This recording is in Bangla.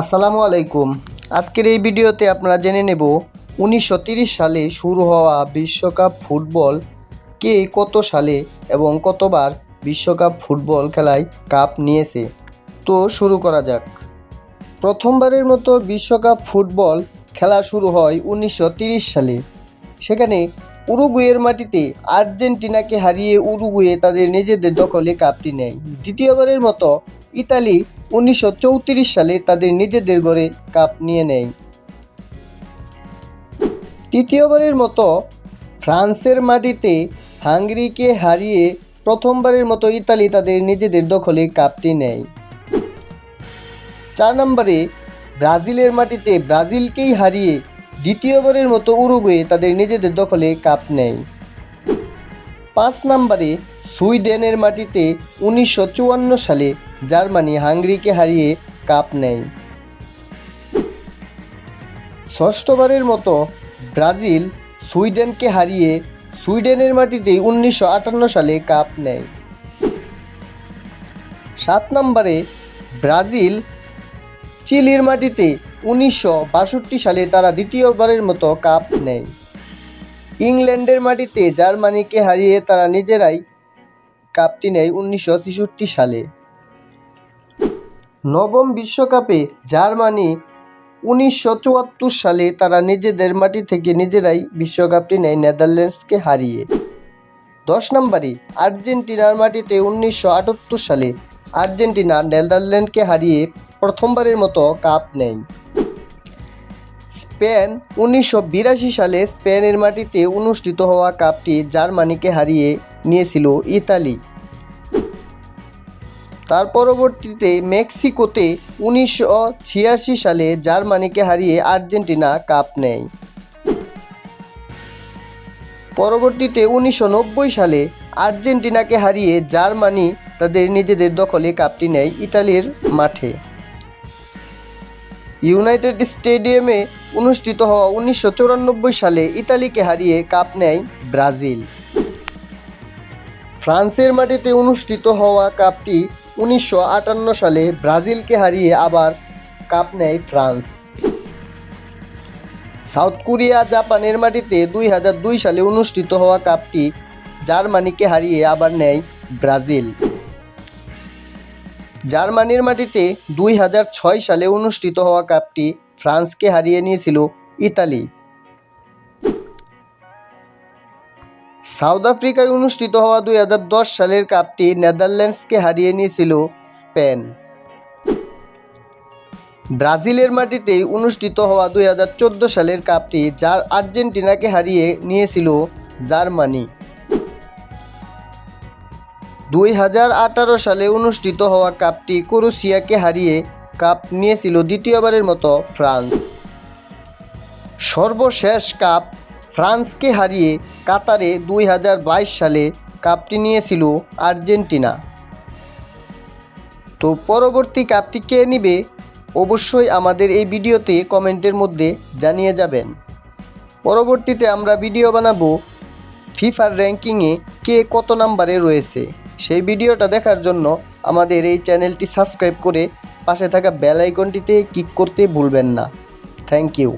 আসসালামু আলাইকুম। আজকের এই ভিডিওতে আপনারা জেনে নেব, উনিশশো সালে শুরু হওয়া বিশ্বকাপ ফুটবল কে কত সালে এবং কতবার বিশ্বকাপ ফুটবল খেলায় কাপ নিয়েছে? তো শুরু করা যাক। প্রথমবারের মতো বিশ্বকাপ ফুটবল খেলা শুরু হয় উনিশশো সালে। সেখানে উরুগুয়ের মাটিতে আর্জেন্টিনাকে হারিয়ে উরুগুয়ে তাদের নিজেদের দখলে কাপটি নেয়। দ্বিতীয়বারের মতো ইতালি উনিশশো চৌত্রিশ সালে তাদের নিজেদের গড়ে কাপ নিয়ে নেয়। তৃতীয়বারের মতো ফ্রান্সের মাটিতে হাঙ্গেরিকে হারিয়ে প্রথমবারের মতো ইতালি তাদের নিজেদের দখলে কাপটি নেয়। চার নম্বরে ব্রাজিলের মাটিতে ব্রাজিলকেই হারিয়ে দ্বিতীয়বারের মতো উরুগুয়ে তাদের নিজেদের দখলে কাপ নেয়। পাঁচ নম্বরে সুইডেনের মাটিতে উনিশশো চুয়ান্ন সালে জার্মানি হাঙ্গেরিকে হারিয়ে কাপ নেয়। ষষ্ঠবারের মতো ব্রাজিল সুইডেনকে হারিয়ে সুইডেনের মাটিতে উনিশশো আটান্ন সালে কাপ নেয়। সাত নম্বরে ব্রাজিল চিলির মাটিতে উনিশশো বাষট্টি সালে তারা দ্বিতীয়বারের মতো কাপ নেয়। ইংল্যান্ডের মাটিতে জার্মানিকে হারিয়ে তারা নিজেরাই কাপটি নেয় উনিশশো ছেষট্টি সালে। নবম বিশ্বকাপে জার্মানি উনিশশো চুয়াত্তর সালে তারা নিজেদের মাটি থেকে নিজেরাই বিশ্বকাপটি নেয় নেদারল্যান্ডসকে হারিয়ে। দশ নম্বরে আর্জেন্টিনার মাটিতে উনিশশো আটাত্তর সালে আর্জেন্টিনা নেদারল্যান্ডকে হারিয়ে প্রথমবারের মতো কাপ নেয়। স্পেন উনিশশো বিরাশি সালে স্পেনের মাটিতে অনুষ্ঠিত হওয়া কাপটি জার্মানিকে হারিয়ে নিয়েছিল ইতালি। তার পরবর্তীতে মেক্সিকোতে উনিশশো ছিয়াশি সালে জার্মানিকে হারিয়ে আর্জেন্টিনা কাপ নেয়। পরবর্তীতে উনিশশো নব্বই সালে আর্জেন্টিনাকে হারিয়ে জার্মানি তাদের নিজেদের দখলে কাপটি নেয় ইতালির মাঠে। ইউনাইটেড স্টেডিয়ামে অনুষ্ঠিত হওয়া উনিশশো চুরানব্বই সালে ইতালিকে হারিয়ে কাপ নেয় ব্রাজিল। ফ্রান্সের মাটিতে অনুষ্ঠিত হওয়া কাপটি উনিশশো আটান্ন সালে ব্রাজিলকে হারিয়ে আবার কাপ নেয় ফ্রান্স। সাউথ কোরিয়া জাপানের মাটিতে দুই হাজার দুই সালে অনুষ্ঠিত হওয়া কাপটি জার্মানিকে হারিয়ে আবার নেয় ব্রাজিল। জার্মানির মাটিতে দুই হাজার ছয় সালে অনুষ্ঠিত হওয়া কাপটি ফ্রান্সকে হারিয়ে নিয়েছিল ইতালি। সাউথ আফ্রিকায় অনুষ্ঠিত হওয়া দুই হাজার দশ সালের কাপটি নেদারল্যান্ডসকে হারিয়ে নিয়েছিল স্পেন। ব্রাজিলের মাটিতে অনুষ্ঠিত হওয়া দুই হাজার চোদ্দ সালের কাপটি যার আর্জেন্টিনাকে হারিয়ে নিয়েছিল জার্মানি। দুই হাজার আঠারো সালে অনুষ্ঠিত হওয়া কাপটি ক্রোশিয়াকে হারিয়ে কাপ নিয়েছিল দ্বিতীয়বারের মতো ফ্রান্স। সর্বশেষ কাপ ফ্রান্সকে হারিয়ে কাতারে দুই হাজার বাইশ সালে কাপটি নিয়েছিল আর্জেন্টিনা। তো পরবর্তী কাপটি কে নিবে, অবশ্যই আমাদের এই ভিডিওতে কমেন্টের মধ্যে জানিয়ে যাবেন। পরবর্তীতে আমরা ভিডিও বানাবো, ফিফার র্যাঙ্কিংয়ে কে কত নাম্বারে রয়েছে। সেই ভিডিওটা দেখার জন্য আমাদের এই চ্যানেলটি সাবস্ক্রাইব করে পাশে থাকা বেল আইকনটিতে ক্লিক করতে ভুলবেন না। Thank you.